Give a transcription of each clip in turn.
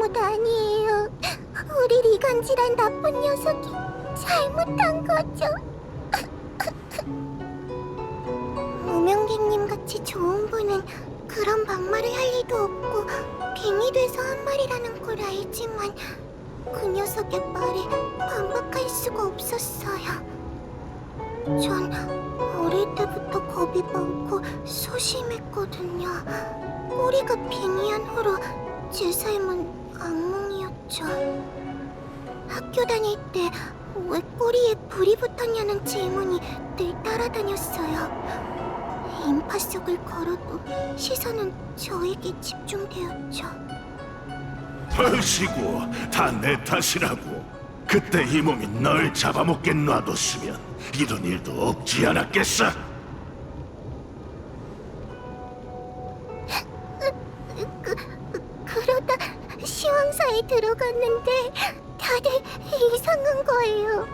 잘못 아니에요. 우리 리간지란 나쁜 녀석이 잘못한 거죠. 무명객님 같이 좋은 분은 그런 막말을 할 리도 없고 갱이 돼서 한 말이라는 걸 알지만 그 녀석의 말에 반박할 수가 없었어요. 전 어릴 때부터 겁이 많고 소심했거든요. 꼬리가 빙의한 후로 제 삶은 악몽이었죠. 학교 다닐 때 왜 꼬리에 불이 붙었냐는 질문이 늘 따라다녔어요. 인파 속을 걸어도 시선은 저에게 집중되었죠. 벌시고 다 내 탓이라고. 그때 이 몸이 널 잡아먹게 놔뒀으면 이런 일도 없지 않았겠어? 시황사에 들어갔는데 다들 이상한 거예요.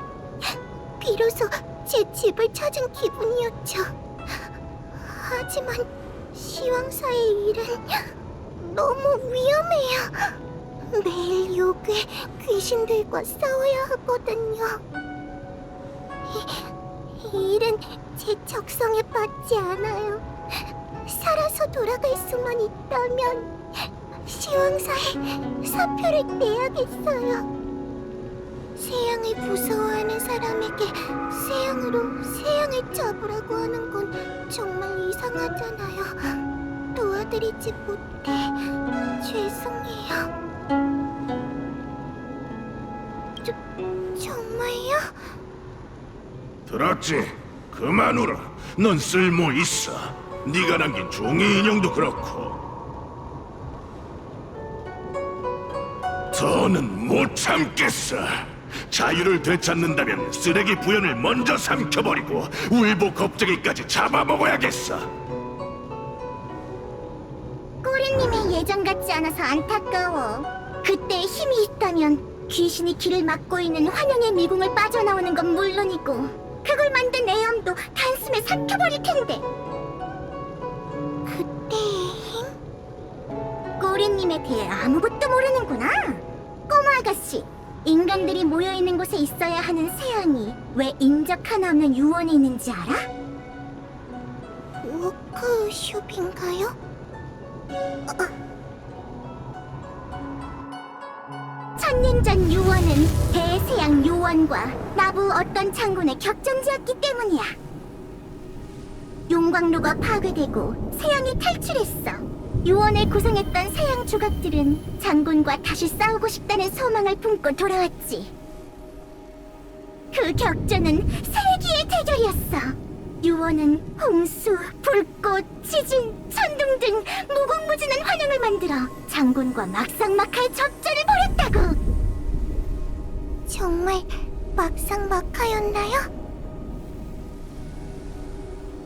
비로소 제 집을 찾은 기분이었죠. 하지만 시황사의 일은 너무 위험해요. 매일 요괴 귀신들과 싸워야 하거든요. 이, 이 일은 제 적성에 맞지 않아요. 살아서 돌아갈 수만 있다면 시황사에 사표를 내야겠어요. 세양을 무서워하는 사람에게 세양으로 세양을 잡으라고 하는 건 정말 이상하잖아요. 도와드리지 못해 죄송해요. 저, 정말요? 들었지? 그만 울어. 넌 쓸모 있어. 네가 남긴 종이 인형도 그렇고. 더는 못 참겠어. 자유를 되찾는다면 쓰레기 부연을 먼저 삼켜버리고 울보 겁쟁이까지 잡아먹어야겠어. 꼬리님의 예전 같지 않아서 안타까워. 그때의 힘이 있다면 귀신이 길을 막고 있는 환영의 미궁을 빠져나오는 건 물론이고 그걸 만든 애엄도 단숨에 삼켜버릴 텐데. 꼬리님에 대해 아무것도 모르는구나. 꼬마 아가씨, 인간들이 모여 있는 곳에 있어야 하는 세상이 왜 인적 하나 없는 유언이 있는지 알아? 워크숍인가요? 천년 전 유언은 대세양 유언과 나부 어떤 장군의 격전지였기 때문이야. 용광로가 파괴되고 세양이 탈출했어. 유언을 구성했던 세양 조각들은 장군과 다시 싸우고 싶다는 소망을 품고 돌아왔지. 그 격전은 세기의 대결이었어. 유언은 홍수, 불꽃, 지진, 천둥 등 무궁무진한 환영을 만들어 장군과 막상막하의 접전을 벌였다고. 정말 막상막하였나요?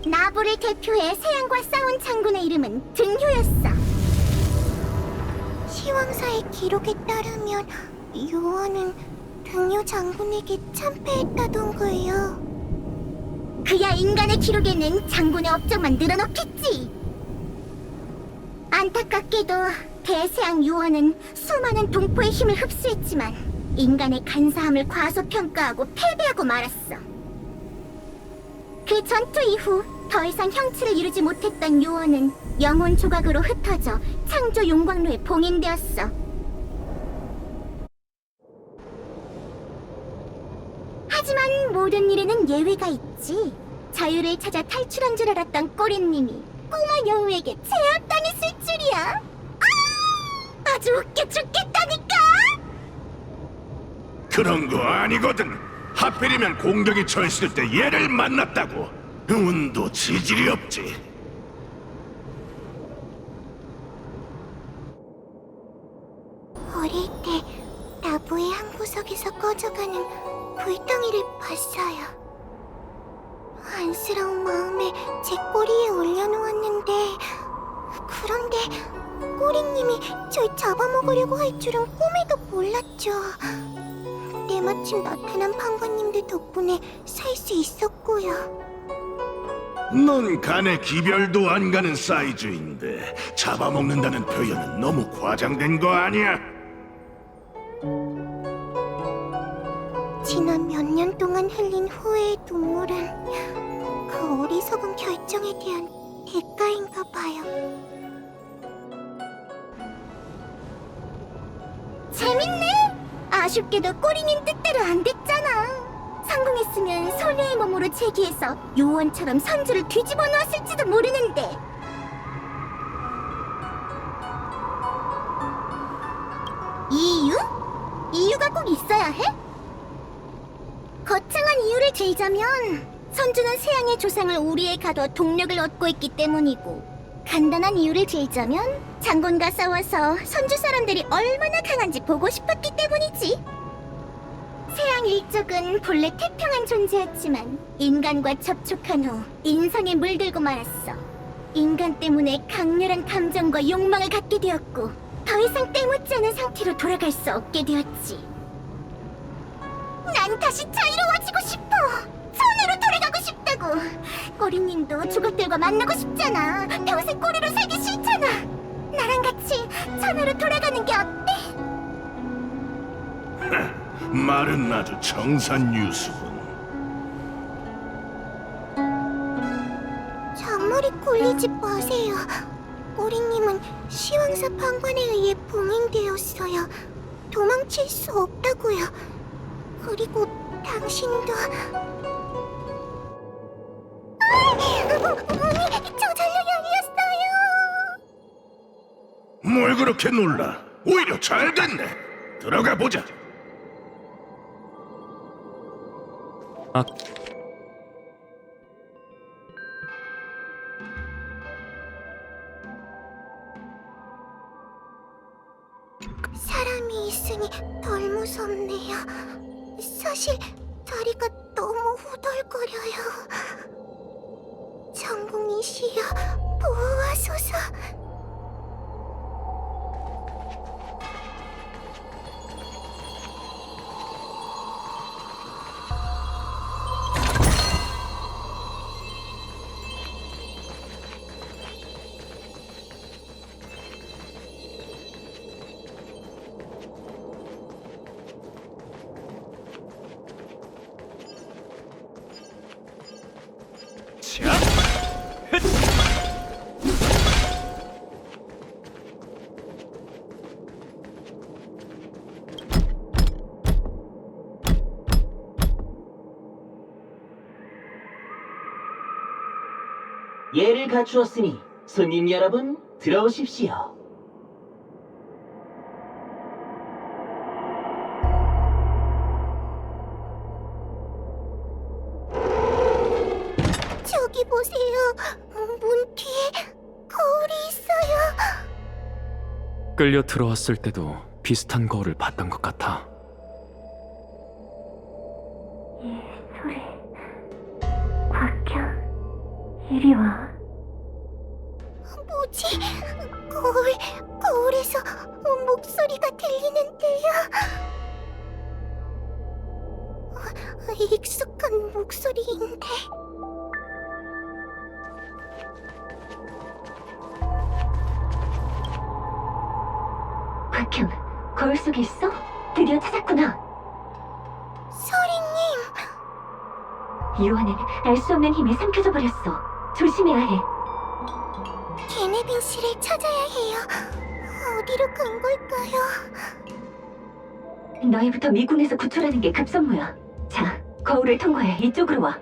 나부를 대표해 세양과 싸운 장군의 이름은 등효였어. 시황사의 기록에 따르면 요원은 등효 장군에게 참패했다던가요. 그야 인간의 기록에는 장군의 업적만 늘어놓겠지. 안타깝게도 대세양 요원은 수많은 동포의 힘을 흡수했지만 인간의 간사함을 과소평가하고 패배하고 말았어. 그 전투 이후 더 이상 형체를 이루지 못했던 요원은 영혼 조각으로 흩어져 창조 용광로에 봉인되었어. 하지만 모든 일에는 예외가 있지. 자유를 찾아 탈출한 줄 알았던 꼬리님이 꼬마 여우에게 제압당했을 줄이야. 아! 아주 웃겨 죽겠다니까! 그런 거 아니거든. 하필이면 공격이 처했을 때 얘를 만났다고. 운도 지질이 없지. 어릴 때 나무의 한 구석에서 꺼져가는 불덩이를 봤어요. 안쓰러운 마음에 제 꼬리에 올려놓았는데 그런데 꼬리님이 절 잡아먹으려고 할 줄은 꿈에도 몰랐죠. 때마침 나타난 판관님들 덕분에 살 수 있었고요. 넌 간에 기별도 안 가는 사이즈인데 잡아먹는다는 표현은 너무 과장된 거 아니야? 지난 몇 년 동안 흘린 후회의 눈물은 그 어리석은 결정에 대한 대가인가 봐요. 재밌네! 아쉽게도 꼬리님 뜻대로 안 됐잖아. 성공했으면 소녀의 몸으로 재기해서 요원처럼 선주를 뒤집어 놓았을지도 모르는데. 이유? 이유가 꼭 있어야 해? 거창한 이유를 들자면 선주는 세양의 조상을 우리에 가둬 동력을 얻고 있기 때문이고 간단한 이유를 들자면 장군과 싸워서 선주 사람들이 얼마나 강한지 보고 싶었기 때문이지 세양 일족은 본래 태평한 존재였지만 인간과 접촉한 후 인성에 물들고 말았어 인간 때문에 강렬한 감정과 욕망을 갖게 되었고 더 이상 때묻지 않은 상태로 돌아갈 수 없게 되었지 난 다시 자유로워지고 싶어. 손으로 돌아가고 싶다고. 꼬리님도 주걱들과 만나고 싶잖아. 평생 꼬리로 살기 싫잖아. 나랑 같이 손으로 돌아가는 게 어때? 말은 아주 청산유수군. 잔머리 굴리지 마세요. 꼬리님은 시황사 판관에 의해 봉인되었어요. 도망칠 수 없다고요. 그리고 당신도 아! 저절로 열렸어요. 뭘 그렇게 놀라? 오히려 잘 됐네. 들어가 보자. 아, 사람이 있으니 덜 무섭네요. 사실 다리가 너무 후덜거려요. 전공이시여 보호하소서. 예를 갖추었으니 손님 여러분 들어오십시오. 저기 보세요. 문 뒤에 거울이 있어요. 끌려 들어왔을 때도 비슷한 거울을 봤던 것 같아. 소리. 곽경, 이리 와. 뭐지? 거울, 거울에서 목소리가 들리는데요. 어, 익숙한 목소리인데. 박형, 거울 속에 있어? 드디어 찾았구나. 소리님, 요한은 알 수 없는 힘에 삼켜져 버렸어. 조심해야 해. 게네빈 씨를 찾아야 해요. 어디로 간 걸까요? 너희부터 미군에서 구출하는 게 급선무야. 자, 거울을 통과해 이쪽으로 와.